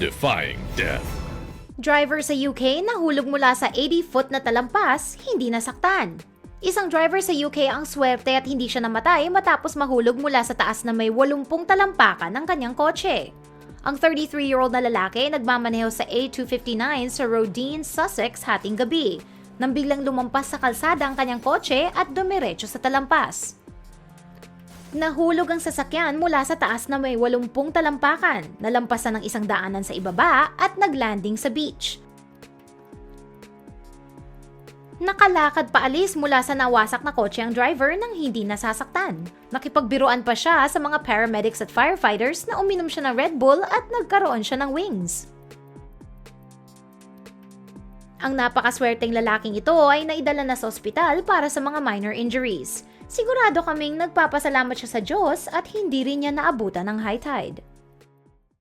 defying death. Driver sa UK nahulog mula sa 80-foot na talampas, hindi nasaktan. Isang driver sa UK ang swerte at hindi siya namatay matapos mahulog mula sa taas na may 80 talampakan ng kanyang kotse. Ang 33-year-old na lalaki nagmamaneho sa A259 sa Rodine, Sussex hating gabi nang biglang lumampas sa kalsada ang kanyang kotse at dumiretso sa talampas. Nahulog ang sasakyan mula sa taas na may 80 talampakan, nalampasan ng isang daanan sa ibaba at naglanding sa beach. Nakalakad paalis mula sa nawasak na kotse ang driver nang hindi nasasaktan. Nakipagbiruan pa siya sa mga paramedics at firefighters na uminom siya ng Red Bull at nagkaroon siya ng wings. Ang napakaswerteng lalaking ito ay naidala na sa ospital para sa mga minor injuries. Sigurado kaming nagpapasalamat siya sa Diyos at hindi rin niya naabutan ng high tide.